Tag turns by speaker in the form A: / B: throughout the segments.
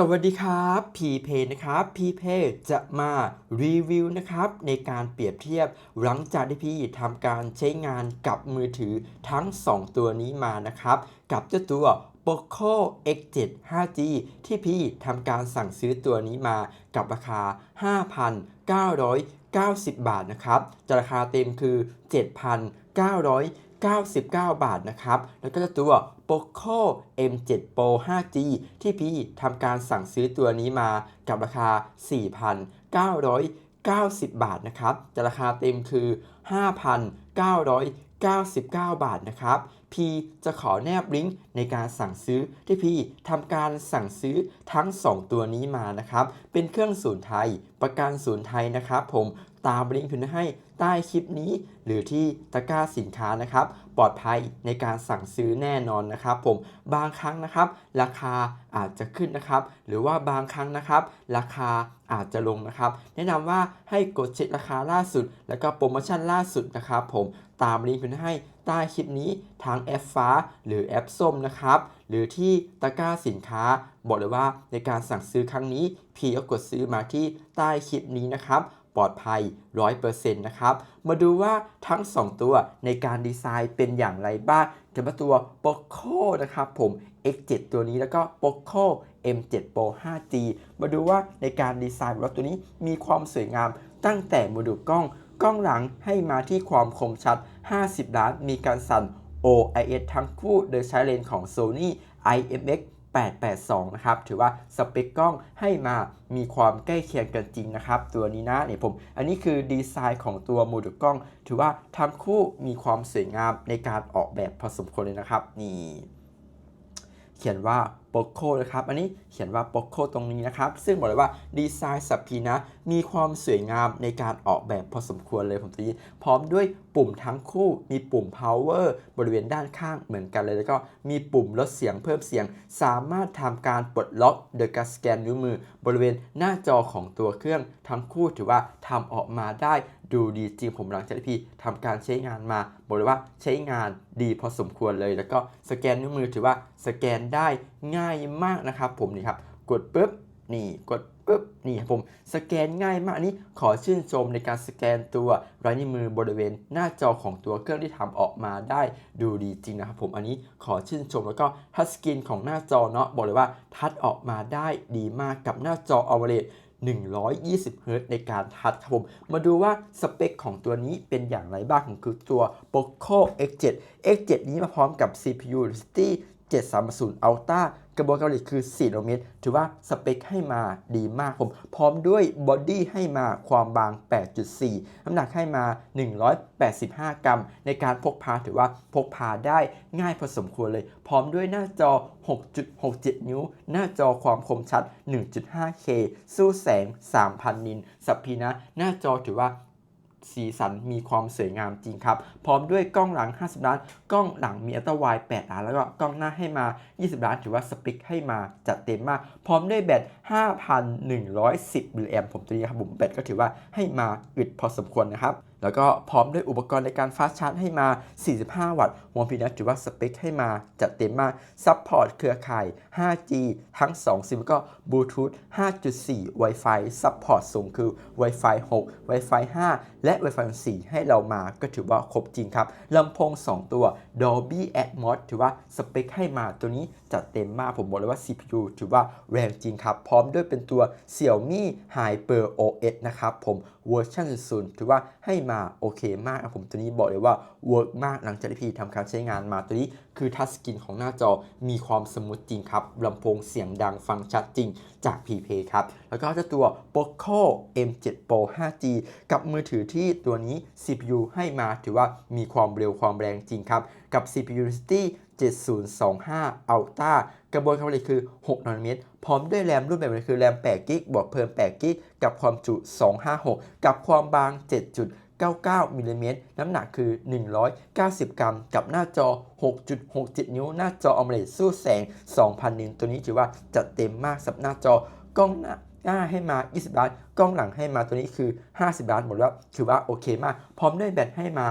A: สวัสดีครับพีเพนะครับพีเพจะมารีวิวนะครับในการเปรียบเทียบหลังจากที่พี่ทำการใช้งานกับมือถือทั้ง 2 ตัวนี้มานะครับ กับเจ้าตัว Poco X7 5G ที่พี่ทำการสั่งซื้อตัวนี้มากับราคา 5,990 บาทนะครับจะราคาเต็มคือ 999 บาทนะครับ แล้วก็จ้าตัว Poco M7 Pro 5G ที่พี่ทำการสั่งซื้อตัวนี้มากับราคา 4,990 บาทนะครับจะราคาเต็มคือ 5,999 บาทนะครับ พีจะขอแนบลิงก์ในการสั่งซื้อที่พีทำการสั่งซื้อทั้ง 2 ตัวนี้มานะครับ เป็นเครื่องศูนย์ไทย ประกันศูนย์ไทยนะครับผมตามลิงก์ขึ้นให้ใต้คลิปนี้ หรือที่ตะกร้าสินค้านะครับ ปลอดภัยในการสั่งซื้อแน่นอนนะครับ ผมบางครั้งนะครับ ราคาอาจจะขึ้นนะครับ หรือว่าบางครั้งนะครับ ราคาอาจจะลงนะครับ แนะนำว่าให้กดเช็คราคาล่าสุด แล้วก็โปรโมชั่นล่าสุดนะครับ ผมตามลิงก์ขึ้นให้ใต้คลิปนี้ทางแอปฟ้าหรือแอปส้มนะครับ หรือที่ตะกร้าสินค้า บอกเลยว่าในการสั่งซื้อครั้งนี้พี่ก็กดซื้อมาที่ใต้คลิปนี้นะครับ ปลอดภัย 100%นะครับ มาดูว่าทั้ง 2 ตัวในการดีไซน์เป็นอย่างไรบ้างกับตัว Poco นะครับผม X7 ตัวนี้แล้วก็ Poco M7 Pro 5G มาดูว่าในการดีไซน์ของรถตัวนี้มีความสวยงามตั้งแต่โมดูลกล้อง กล้องหลังให้มาที่ความคมชัด 50 ล้านมีการสั่น OIS ทั้งคู่โดยใช้เลนส์ของ Sony IMX 882 นะครับ ถือว่าสเปคกล้องให้มามีความใกล้เคียงกันจริงนะครับ ตัวนี้นะเนี่ยผม อันนี้คือดีไซน์ของตัวโมดูลกล้อง ถือว่าทั้งคู่มีความสวยงามในการออกแบบพอสมควรเลยนะครับ นี่ เขียนว่า Poco นะครับ อันนี้เขียนว่า Poco ตรงนี้นะครับ ซึ่งบอกเลยว่าดีไซน์สับพีนะ มีความสวยงามในการออกแบบพอสมควรเลยผมตีพร้อมด้วยปุ่มทั้งคู่มีปุ่ม power บริเวณด้านข้างเหมือนกันเลย แล้วก็มีปุ่มลดเสียงเพิ่มเสียง สามารถทำการปลดล็อกโดยการสแกนนิ้วมือ บริเวณหน้าจอของตัวเครื่องทั้งคู่ถือว่าทำออกมาได้ ดูดีจริงผมหลังจากที่พี่ทำการใช้งานมา บอกเลยว่าใช้งานดีพอสมควรเลย แล้วก็สแกนนิ้วมือถือว่าสแกนได้ง่ายมากนะครับผมนี่ครับกดปุ๊บนี่กดปุ๊บนี่ครับผมสแกนง่ายมากอันนี้ขอชื่นชมในการสแกนตัวรายนิ้วมือบริเวณหน้าจอของตัวเครื่องที่ทำออกมาได้ดูดีจริงนะครับผมอันนี้ขอชื่นชมแล้วก็ทัชสกรีนของหน้าจอเนาะบอกเลยว่าทัชออกมาได้ดีมากกับหน้าจอ AMOLED 120 h z ในการทัดครับผม มาดูว่าสเปคของตัวนี้เป็นอย่างไรบ้างของคือตัว Poco X7 X7 นี้มาพร้อมกับ CPU Dimensity 730 Ultra กระบวนการผลิตคือ4โลเมตร ถือว่าสเปคให้มาดีมากผม พร้อมด้วยบอดี้ให้มาความบาง 8.4 น้ำหนักให้มา 185 กรัม ในการพกพาถือว่าพกพาได้ง่ายพอสมควรเลย พร้อมด้วยหน้าจอ 6.67 นิ้ว หน้าจอความคมชัด 1.5K สู้แสง 3,000 นิน สับพีนะ หน้าจอถือว่า สีสันมีความสวยงามจริงครับ พร้อมด้วยกล้องหลัง 50 ล้าน กล้องหลังมีอัลตร้าไวด์8ล้าน แล้วก็กล้องหน้าให้มา 20 ล้าน ถือว่าสปิคให้มาจัดเต็มมาก พร้อมด้วยแบต 5,110มิลลิแอมผมตัวนี้ครับผมแบตก็ถือว่าให้มาอึดพอสมควรนะครับ แล้วก็พร้อมด้วยอุปกรณ์ในการฟาสชาร์จให้มา 45 วัตต์หัวพีนะถือว่าสเปคให้มาจัดเต็มมากซัพพอร์ตเครือข่าย 5G ทั้ง 2 ซิมก็บลูทูธ 5.4 Wi-Fi ซัพพอร์ตสูงคือ Wi-Fi 6 Wi-Fi 5 และ Wi-Fi 4 ให้เรามาก็ถือว่าครบจริงครับลำโพง 2 ตัว Dolby Atmos ถือว่าสเปคให้มาตัวนี้จัดเต็มมากผมบอกเลยว่า CPU ถือว่าแรงจริงครับ พร้อมด้วยเป็นตัว Xiaomi Hyper OS นะครับผม เวอร์ชันศูนย์ถือว่าให้มาโอเคมากครับผมตัวนี้บอกเลยว่าเวิร์กมากหลังจากที่พี่ทำการใช้งานมาตัวนี้คือทัชสกรีนของหน้าจอมีความสมูทจริงครับลำโพงเสียงดังฟังชัดจริงจาก p p ครับ แล้วก็เจ้าตัว Poco M7 Pro 5G กับมือถือที่ตัวนี้ CPU ให้มาถือว่ามีความเร็วความแรงจริงครับ กับ CPU Unity 7025 Ultra กระบวนการผลิตคือ 6 นาโนเมตร พร้อมด้วยแรมรุ่นแบบคือแรม 8 กิก บวกเพิ่ม 8 กิก กับความจุ 256 กับความบาง 7.99 มิลลิเมตร น้ำหนักคือ 190 กรัม กับหน้าจอ 6.67 นิ้ว หน้าจอ AMOLED สู้แสง 2,000นินตัวนี้ถือว่าจัดเต็มมากสำหรับหน้าจอกล้องหน้า หน้าให้มา 20 ล้าน กล้องหลังให้มาตัวนี้คือ 50 ล้านหมดแล้วถือว่าโอเคมาก พร้อมด้วยแบตให้มา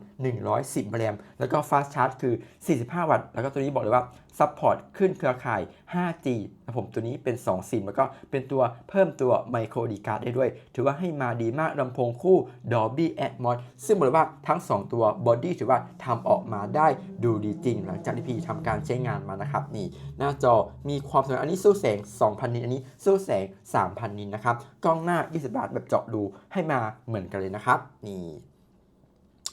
A: 5,110แรมแล้วก็ฟาสชาร์จคือ 45 วัตต์ แล้วก็ตัวนี้บอกเลยว่าซัพพอร์ตขึ้นเครือข่าย 5G นะผมตัวนี้เป็น 2 ซิม แล้วก็เป็นตัวเพิ่มตัวไมโครดีการ์ดได้ด้วย ถือว่าให้มาดีมากลำโพงคู่ Dolby Atmos ซึ่งบอกเลยว่าทั้ง 2 ตัวบอดี้ถือว่าทำออกมาได้ดูดีจริง หลังจากที่พี่ทำการใช้งานมานะครับนี่หน้าจอมีความสว่างอันนี้สู้แสง 2,000นิตอันนี้สู้แสง 3,000 นินนะครับ กล้องหน้า 20 บาทแบบเจาะดูให้มาเหมือนกันเลยนะครับ นี่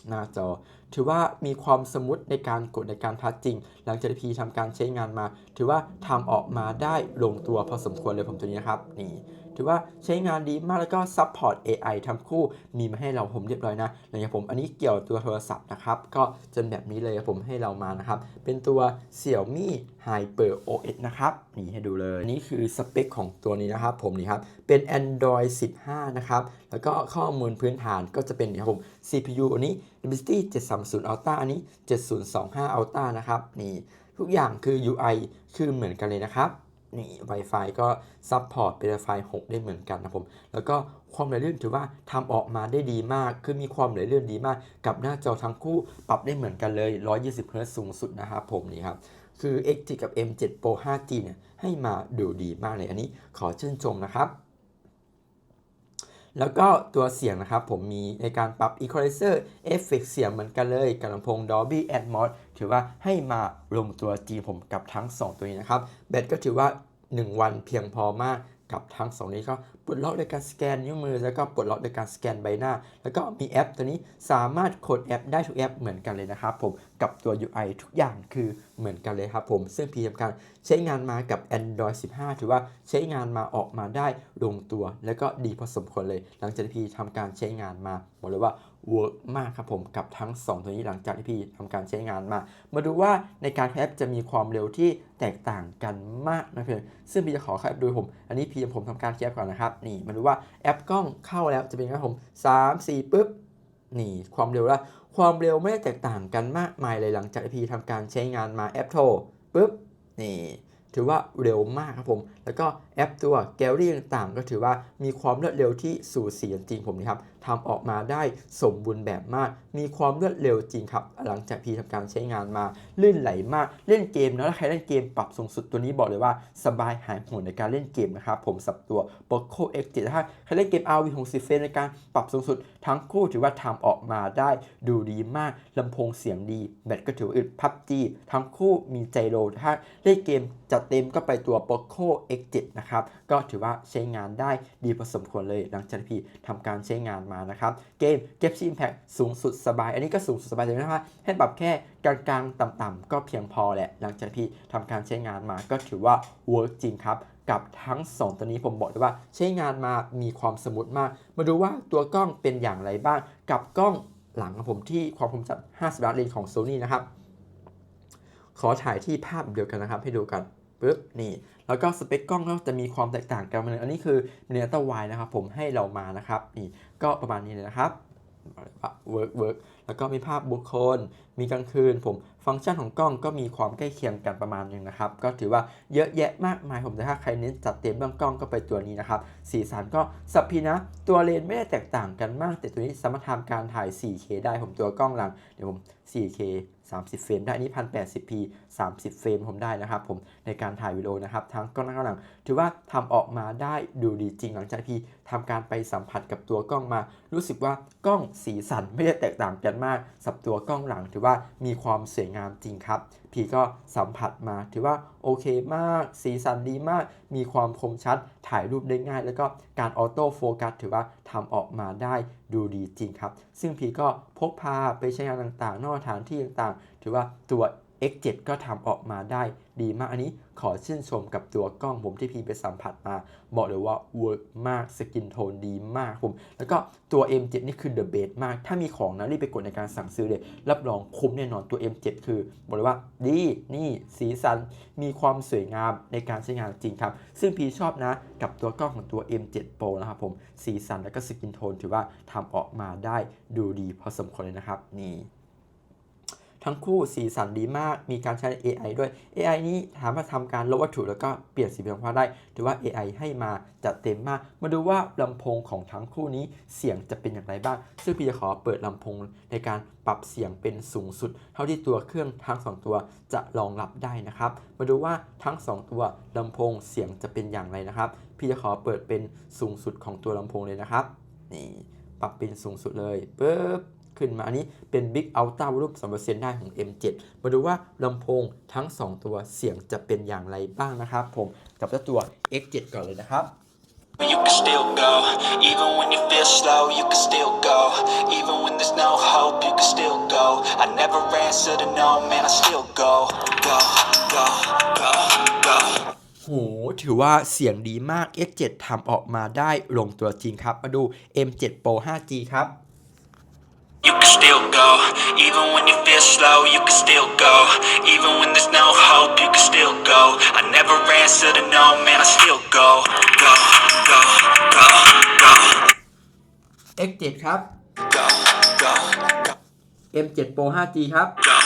A: หน้าจอ ถือว่ามีความสมูทในการกดในการทัชจริง หลังจากที่พีทำการใช้งานมา ถือว่าทำออกมาได้ลงตัวพอสมควรเลยผมตัวนี้นะครับ นี่ ถือว่าใช้งานดีมากแล้วก็ซัพพอร์ต AI ทั้งคู่มีมาให้เราผมเรียบร้อยนะอย่างผมอันนี้เกี่ยวตัวโทรศัพท์นะครับก็จนแบบนี้เลยผมให้เรามานะครับ เป็นตัว Xiaomi Hyper OS นะครับนี่ให้ดูเลยนี่คือสเปคของตัวนี้นะครับ ผมนี่ครับเป็น Android 15 นะครับ แล้วก็ข้อมูลพื้นฐานก็จะเป็นนี่ครับผม CPU อันนี้ Dimensity 730 Ultra อันนี้ 7025 Ultra นะครับนี่ทุกอย่างคือ UI คือเหมือนกันเลยนะครับ นี่ Wi-Fi ก็ซัพพอร์ตเป็น Wi-Fi 6 ได้เหมือนกันนะผม แล้วก็ความไหลลื่นถือว่าทำออกมาได้ดีมาก คือมีความไหลลื่นดีมาก กับหน้าจอทั้งคู่ปรับได้เหมือนกันเลย 120 Hz สูงสุดนะครับผมนี่ครับ คือ X7 กับ M7 Pro 5G เนี่ยให้มาดูดีมากเลย อันนี้ขอชื่นชมนะครับ แล้วก็ตัวเสียงนะครับ ผมมีในการปรับ Equalizer เอฟเฟกเสียงเหมือนกันเลยกับลำโพง Dolby Atmos ถือว่าให้มาลงตัวจีผมกับทั้ง 2 ตัวนี้นะครับ แบตก็ถือว่า 1 วันเพียงพอมากกับทั้ง 2 นี้ก็ ปลดล็อกโดยการสแกนนิ้วมือ แล้วก็ปลดล็อกโดยการสแกนใบหน้า แล้วก็มีแอปตัวนี้สามารถโคดแอปได้ทุกแอปเหมือนกันเลยนะครับผมกับตัว UI ทุกอย่างคือเหมือนกันเลยครับผม ซึ่งพีทำการใช้งานมากับ Android 15 ถือว่าใช้งานมาออกมาได้ลงตัว แล้วก็ดีพอสมควรเลย หลังจากที่พีทำการใช้งานมาบอกเลยว่าเวิร์กมากครับผมกับทั้ง 2 ตัวนี้หลังจากที่พี่ทำการใช้งานมา มาดูว่าในการแอปจะมีความเร็วที่แตกต่างกันมากนะเพื่อนซึ่งพี่จะขอแคปดูผม อันนี้พี่ผมทำการแคปก่อนนะครับนี่มาดูว่าแอปกล้องเข้าแล้วจะเป็นไงครับผม3 4ปุ๊บนี่ความเร็วละความเร็วไม่ได้แตกต่างกันมากมายเลยหลังจากไอพีทำการใช้งานมาแอปโทรปุ๊บนี่ถือว่าเร็วมากครับผม แล้วก็แอปตัวแกลลี่ต่างๆ ก็ถือว่ามีความรวดเร็วที่สูสีจริงผมนะครับทำออกมาได้สมบูรณ์แบบมาก มีความรวดเร็วจริงครับ หลังจากพี่ทำการใช้งานมา ลื่นไหลมาก เล่นเกมนะถ้าใครเล่นเกมปรับสูงสุดตัวนี้บอกเลยว่า สบายหายห่วงในการเล่นเกมนะครับผมสับตัว Poco X7 ถ้าใครเล่นเกม RV 60เฟรมในการปรับสูงสุด ทั้งคู่ถือว่าทำออกมาได้ดูดีมากลำโพงเสียงดี แบตก็ถือว่าอึดพับจีทั้งคู่มีใจโรถ้าเล่นเกมจัดเต็มก็ไปตัว Poco X7 นะครับก็ถือว่าใช้งานได้ดีพอสมควรเลย หลังจากพี่ทำการใช้งานมานะครับ เกม g e p s Impact สูงสุดสบาย อันนี้ก็สูงสุดสบายเลยนะครับให้ปรับแค่กลางๆ ต่ำๆก็เพียงพอแหละ หลังจากที่ทำการใช้งานมาก็ถือว่าเวิร์กจริงครับกับทั้ง 2 ตัวนี้ผมบอกเลยว่าใช้งานมามีความสมูทมาก มาดูว่าตัวกล้องเป็นอย่างไรบ้าง กับกล้องหลังของผมที่ความคมชัด50ล้านเลนของ Sony นะครับ ขอถ่ายที่ภาพเดียวกันนะครับให้ดูกัน ปึ๊บนี่ แล้วก็สเปคกล้องก็จะมีความแตกต่างกันมาเลยอันนี้คือเนื้อตะวายนะครับผมให้เรามานะครับนี่ก็ประมาณนี้เลยนะครับเวิร์กเวิร์กแล้วก็มีภาพบุคคล มีกลางคืนผม ฟังก์ชันของกล้องก็มีความใกล้เคียงกันประมาณหนึงนะครับ ก็ถือว่าเยอะแยะมากมายผมแต่ถ้าใครเน้นจัดเต็มเรื่องกล้องก็ไปตัวนี้นะครับ สีสันก็สับพีนะ ตัวเลนไม่ได้แตกต่างกันมาก แต่ตัวนี้สามารถทำการถ่าย 4K ได้ผมตัวกล้องหลังเดี๋ยวผม 4K 30 เฟรมได้นนี้ 1080p 30 เฟรมผมได้นะครับผมในการถ่ายวิดีโอนะครับทั้งกล้องหน้ากล้องหลัง ถือว่าทำออกมาได้ดูดีจริงหลังจากที่ทำการไปสัมผัสกับตัวกล้องมา รู้สึกว่ากล้องสีสันไม่ได้แตกต่างกันมากสับตัวกล้องหลัง ถือว่ามีความสวยงามจริงครับ พี่ก็สัมผัสมาถือว่าโอเคมาก สีสันดีมาก มีความคมชัด ถ่ายรูปได้ง่าย แล้วก็การออโต้โฟกัสถือว่าทำออกมาได้ดูดีจริงครับ ซึ่งพี่ก็พกพาไปใช้งานต่างๆ นอกสถานที่ต่างๆ ถือว่าตัว X7 ก็ทำออกมาได้ดีมากอันนี้ขอชื่นชมกับตัวกล้องผมที่พี่ไปสัมผัสมา บอกเลยว่าเวิร์กมากสกินโทนดีมากผม แล้วก็ตัว M7 นี่คือ the best มาก ถ้ามีของนะรีบไปกดในการสั่งซื้อเลย รับรองคุ้มแน่นอนตัว M7 คือบอกเลยว่าดีนี่สีสันมีความสวยงามในการใช้งานจริงครับ ซึ่งพี่ชอบนะกับตัวกล้องของตัว M7 Pro นะครับผมสีสันแล้วก็สกินโทนถือว่าทำออกมาได้ดูดีพอสมควรเลยนะครับนี่ ทั้งคู่สีสันดีมาก มีการใช้ AI ด้วย AI นี้สามารถทำการลบวัตถุแล้วก็เปลี่ยนสีเป็นฟ้าได้ถือว่า AI ให้มาจัดเต็มมาก มาดูว่าลำโพงของทั้งคู่นี้เสียงจะเป็นอย่างไรบ้าง ซึ่งพี่จะขอเปิดลำโพงในการปรับเสียงเป็นสูงสุด เท่าที่ตัวเครื่องทั้งสองตัวจะรองรับได้นะครับ มาดูว่าทั้งสองตัวลำโพงเสียงจะเป็นอย่างไรนะครับ พี่จะขอเปิดเป็นสูงสุดของตัวลำโพงเลยนะครับ นี่ปรับเป็นสูงสุดเลยปึ๊บ ขึ้นมา อันนี้เป็น Big Ultra Volume 3%ได้ของ M7 มาดูว่าลำโพงทั้ง 2 ตัวเสียงจะเป็นอย่างไรบ้างนะครับผมกับเจ้าตัว X7 ก่อนเลยนะครับ
B: You can still go, even when you feel slow, you can still go. Even when there's no hope, you can still go. I never answer to no, man, I still go. Go, go, go, go.
A: โหถือว่าเสียงดีมาก X7 ทำออกมาได้ลงตัวจริงครับ มาดู M7 Pro 5G ครับ
B: You can still go, even when you feel slow, you can still go. Even when there's no hope, you can still go. I never answer to no, man, I still go. Go, go, go, go,
A: X7 ครับ
B: go, go, go,
A: M7 Pro 5G ครับ
B: go,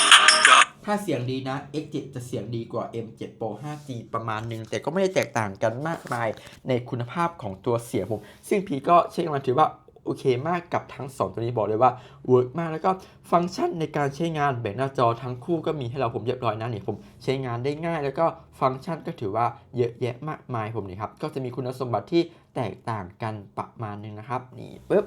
B: go.
A: ถ้าเสียงดีนะ X7 จะเสียงดีกว่า M7 Pro 5G ประมาณหนึง แต่ก็ไม่ได้แตกต่างกันมากมายในคุณภาพของตัวเสียงผม ซึ่งพีก็เช็คมาถือว่า โอเคมากกับทั้ง 2 ตัวนี้บอกเลยว่าเวิร์กมากแล้วก็ฟังก์ชันในการใช้งานแบ่งหน้าจอทั้งคู่ก็มีให้เราผมเรียบร้อยนะเนี่ยผมใช้งานได้ง่าย แล้วก็ฟังก์ชันก็ถือว่าเยอะแยะมากมายผมนี่ครับก็จะมีคุณสมบัติที่แตกต่างกันประมาณนึงนะครับนี่ปุ๊บ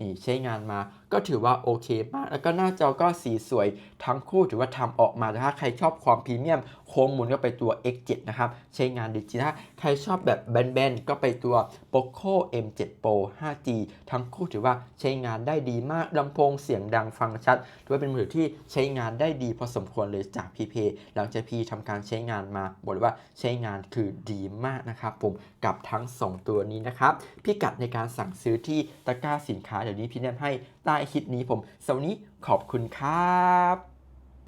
A: นี่ใช้งานมาก็ถือว่าโอเคมาก แล้วก็หน้าจอก็สีสวยทั้งคู่ถือว่าทำออกมาถ้าใครชอบความพรีเมียมโค้งหมุนก็ไปตัว X7 นะครับ ใช้งานดีจริงถ้าใครชอบแบบแบนๆ ก็ไปตัว Poco M7 Pro 5G ทั้งคู่ถือว่าใช้งานได้ดีมากลำโพงเสียงดังฟังชัดถือว่าเป็นมือถือที่ใช้งานได้ดีพอสมควรเลยจากพีเพหลังจากพีทำการใช้งานมาบอกเลยว่าใช้งานคือดีมากนะครับผมกับทั้ง 2 ตัวนี้นะครับพิกัดในการสั่งซื้อที่ตะกร้าสินค้าเดี๋ยวนี้พี่แนมให้ใต้คลิปนี้ผมสวันนี้ขอบคุณครับ